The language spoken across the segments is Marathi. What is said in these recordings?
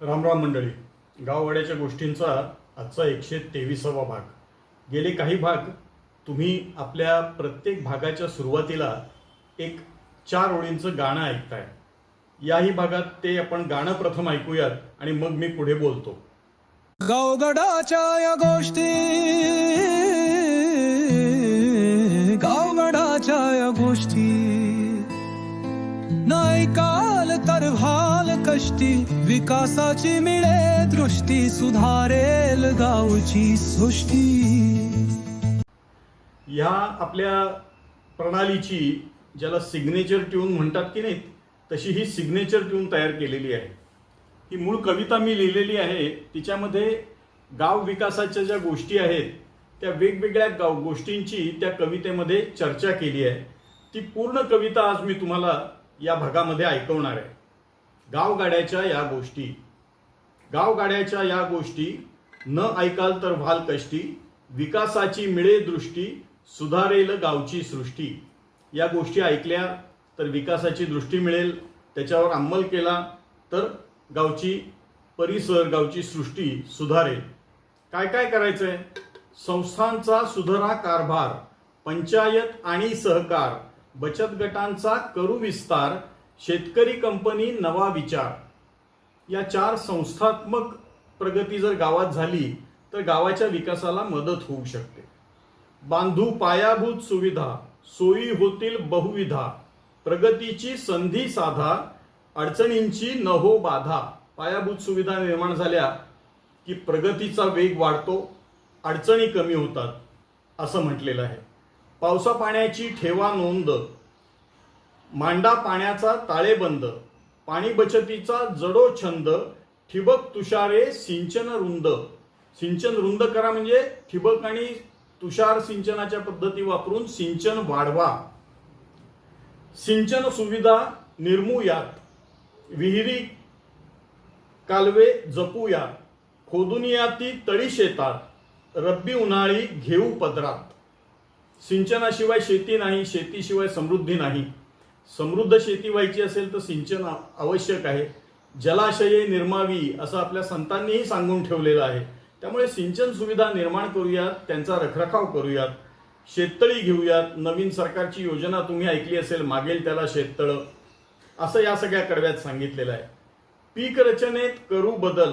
रामराम मंडळी गाववाड्याच्या गोष्टींचा आजचा एकशे तेविसावा भाग. गेले काही भाग तुम्ही आपल्या प्रत्येक भागाच्या सुरुवातीला एक चार ओळींचं गाणं ऐकताय. याही भागात ते आपण गाणं प्रथम ऐकूयात आणि मग मी पुढे बोलतो. गावगडाच्या या गोष्टी गावगडाच्या या गोष्टी. नाही का तर भाल कष्टी विकासाची मिळे दृष्टी सुधारेल गावची सृष्टी. या आपल्या प्रणालीची ज्याला सिग्नेचर ट्यून म्हणतात की नाही तशी ही सिग्नेचर ट्यून तयार केलेली आहे. ही मूळ कविता मी लिहिलेली आहे तिच्यामध्ये गाव विकासाच्या ज्या गोष्टी आहेत त्या वेगवेगळ्या गाव गोष्टींची त्या कवितेमध्ये चर्चा केली आहे. ती पूर्ण कविता आज मी तुम्हाला या भागामध्ये ऐकवणार आहे. गावगाड्याच्या या गोष्टी गावगाड्याच्या या गोष्टी न ऐकाल तर व्हाल कष्टी विकासाची मिळे दृष्टी सुधारेल गावची सृष्टी. या गोष्टी ऐकल्या तर विकासाची दृष्टी मिळेल त्याच्यावर अंमल केला तर गावची परिसर गावची सृष्टी सुधारेल. काय काय करायचंय? संस्थांचा सुधारा कारभार पंचायत आणि सहकार बचत गटांचा करू विस्तार शेतकरी कंपनी नवा विचार. या चार संस्थात्मक प्रगती जर गावात झाली तर गावाच्या विकासाला मदत होऊ शकते. बांधू पायाभूत सुविधा सोयी होतील बहुविधा. प्रगतीची संधी साधा अडचणींची नहो बाधा. पायाभूत सुविधा निर्माण झाल्या की प्रगतीचा वेग वाढतो अडचणी कमी होतात असं म्हटलेलं आहे. पावसा पाण्याची ठेवा नोंद. मांडा पाण्याचा ताळेबंद पाणी बचतीचा जडो छंद. ठिबक तुषारे सिंचन रुंद. सिंचन रुंद करा म्हणजे ठिबक आणि तुषार सिंचनाच्या पद्धती वापरून सिंचन वाढवा. सिंचन सुविधा निर्मूयात. विहिरी कालवे जपूया. खोदून या ती तळी शेतात. रब्बी उन्हाळी घेऊ पदरात. सिंचनाशिवाय शेती नाही शेतीशिवाय समृद्धी नाही. समृद्ध शेती व्हायची असेल तर सिंचन आवश्यक आहे. जलाशये निर्मावी असं आपल्या संतांनीही सांगून ठेवलेलं आहे. त्यामुळे सिंचन सुविधा निर्माण करूयात त्यांचा रखरखाव करूयात शेततळी घेऊयात. नवीन सरकारची योजना तुम्ही ऐकली असेल मागेल त्याला शेततळं. असं या सगळ्या कडव्यात सांगितलेलं आहे. पीक रचनेत करू बदल.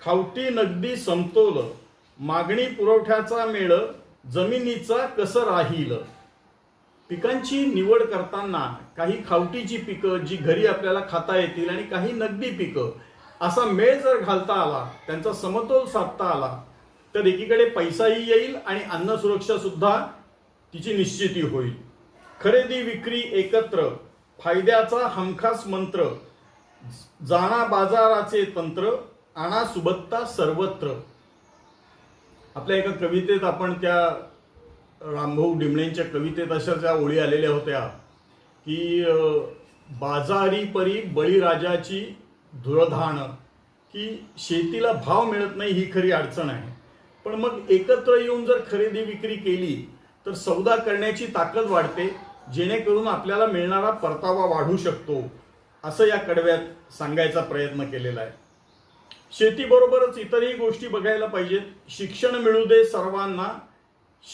खावटी नगदी समतोल. मागणी पुरवठ्याचा मेळ. जमिनीचा कसं राहील? पिकांची निवड करताना काही खावटीची पिकं जी घरी आपल्याला खाता येतील आणि काही नगदी पिकं असा मेळ जर घालता आला त्यांचा समतोल साधता आला तर एकीकडे पैसाही येईल आणि अन्न सुरक्षा सुद्धा तिची निश्चिती होईल. खरेदी विक्री एकत्र फायद्याचा हमखास मंत्र जाणा बाजाराचे तंत्र आणा सुबत्ता सर्वत्र. आपल्या एका कवितेत आपण त्या रामभाऊ डिमणेंच्या कवितेत अशा ज्या ओळी आलेल्या होत्या की बाजारी परी बळीराजाची धुरधाण की शेतीला भाव मिळत नाही ही खरी अडचण आहे. पण मग एकत्र येऊन जर खरेदी विक्री केली तर सौदा करण्याची ताकद वाढते जेणेकरून आपल्याला मिळणारा परतावा वाढू शकतो असं या कडव्यात सांगायचा प्रयत्न केलेला आहे. शेतीबरोबरच इतरही गोष्टी बघायला पाहिजेत. शिक्षण मिळू दे सर्वांना.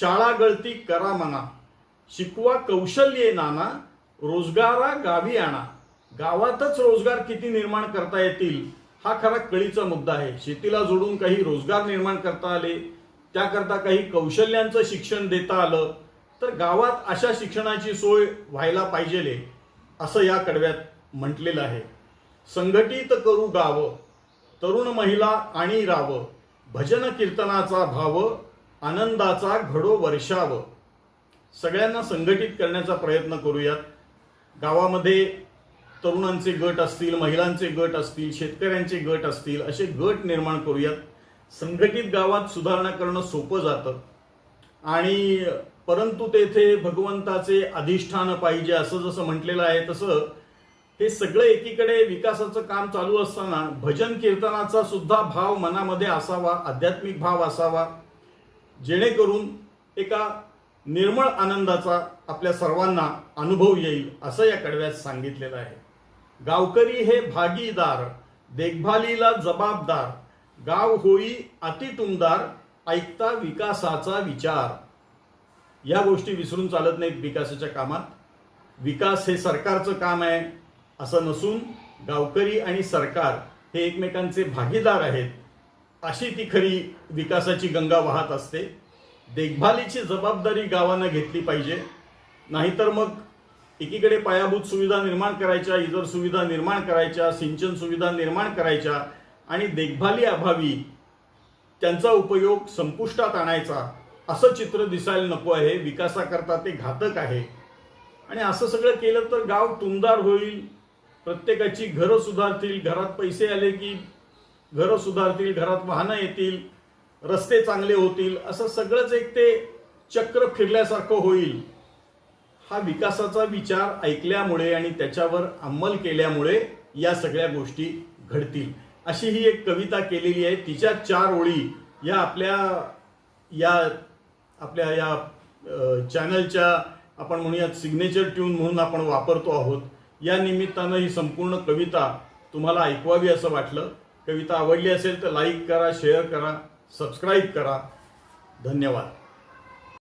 शाळा गळती करा म्हणा. शिकवा कौशल्ये नाना. रोजगारा गावी आणा. गावातच रोजगार किती निर्माण करता येतील हा खरा कळीचा मुद्दा आहे. शेतीला जोडून काही रोजगार निर्माण करता आले त्याकरता काही कौशल्यांचं शिक्षण देता आलं तर गावात अशा शिक्षणाची सोय व्हायला पाहिजे असं या कडव्यात म्हटलेलं आहे. संघटित करू गावं. तरुण महिला आणि राव. भजन कीर्तनाचा भाव आनंदाचा घडो वर्षाव. सगळ्यांना संघटित करण्याचा प्रयत्न करूयात. गावामध्ये तरुणांचे गट असतील महिलांचे गट असतील शेतकऱ्यांचे गट असतील असे गट निर्माण करूयात. संघटित गावात सुधारणा करणं सोपं जातं. आणि परंतु तेथे भगवंताचे अधिष्ठान पाहिजे असं जसं म्हटलेलं आहे तसं हे सगळं एकीकडे विकासाचं काम चालू असताना भजन कीर्तनाचा सुद्धा भाव मनामध्ये असावा आध्यात्मिक भाव असावा. जेणेकरून एका निर्मळ आनंदाचा आपल्या सर्वांना अनुभव येईल असं या कडव्यात सांगितलेलं आहे. गावकरी हे भागीदार देखभालीला जबाबदार. गाव होई अतिटुमदार ऐकता विकासाचा विचार. या गोष्टी विसरून चालत नाहीत विकासाच्या कामात. विकास हे सरकारचं काम आहे. असं नसून गावकरी आणि सरकार हे एकमेकांचे भागीदार आहेत अशी ती खरी विकासाची गंगा वाहत असते. देखभालीची जबाबदारी गावानं घेतली पाहिजे. नाहीतर मग एकीकडे पायाभूत सुविधा निर्माण करायच्या इतर सुविधा निर्माण करायच्या सिंचन सुविधा निर्माण करायच्या आणि देखभाली अभावी त्यांचा उपयोग संपुष्टात आणायचा असं चित्र दिसायला नको आहे. विकासाकरता ते घातक आहे. आणि असं सगळं केलं तर गाव तुमदार होईल प्रत्येकाची घरं सुधारतील घरात पैसे आले की घरं सुधारतील घरात वाहनं येतील रस्ते चांगले होतील असं सगळंच एक ते चक्र फिरल्यासारखं होईल. हा विकासाचा विचार ऐकल्यामुळे आणि त्याच्यावर अंमल केल्यामुळे या सगळ्या गोष्टी घडतील. अशी ही एक कविता केलेली आहे. तिच्या चार ओळी या आपल्या या आपल्या या चॅनलच्या आपण म्हणूयात सिग्नेचर ट्यून म्हणून आपण वापरतो आहोत. या निमित्तानं ही संपूर्ण कविता तुम्हाला ऐकवावी असं वाटलं. कविता आवडली असेल तर लाईक करा शेअर करा सबस्क्राईब करा. धन्यवाद.